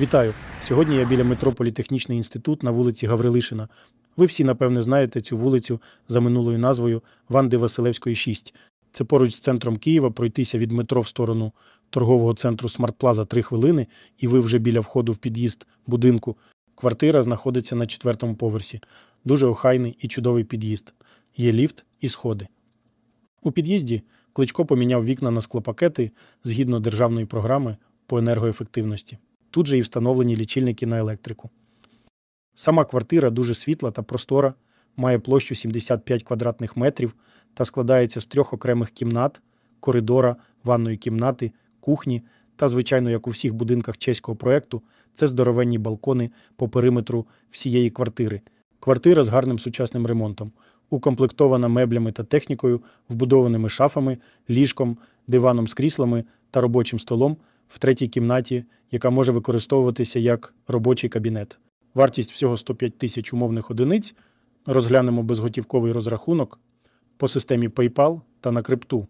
Вітаю! Сьогодні я біля метро Політехнічний інститут на вулиці Гаврилишина. Ви всі, напевне, знаєте цю вулицю за минулою назвою Ванди Василевської 6. Це поруч з центром Києва пройтися від метро в сторону торгового центру Смартплаза 3 хвилини, і ви вже біля входу в під'їзд будинку. Квартира знаходиться на четвертому поверсі. Дуже охайний і чудовий під'їзд. Є ліфт і сходи. У під'їзді Кличко поміняв вікна на склопакети згідно державної програми по енергоефективності. Тут же і встановлені лічильники на електрику. Сама квартира дуже світла та простора, має площу 75 квадратних метрів та складається з трьох окремих кімнат, коридора, ванної кімнати, кухні та, звичайно, як у всіх будинках чеського проекту, це здоровенні балкони по периметру всієї квартири. Квартира з гарним сучасним ремонтом, укомплектована меблями та технікою, вбудованими шафами, ліжком, диваном з кріслами та робочим столом в третій кімнаті, яка може використовуватися як робочий кабінет. Вартість всього 105 тисяч умовних одиниць. Розглянемо безготівковий розрахунок по системі PayPal та на крипту.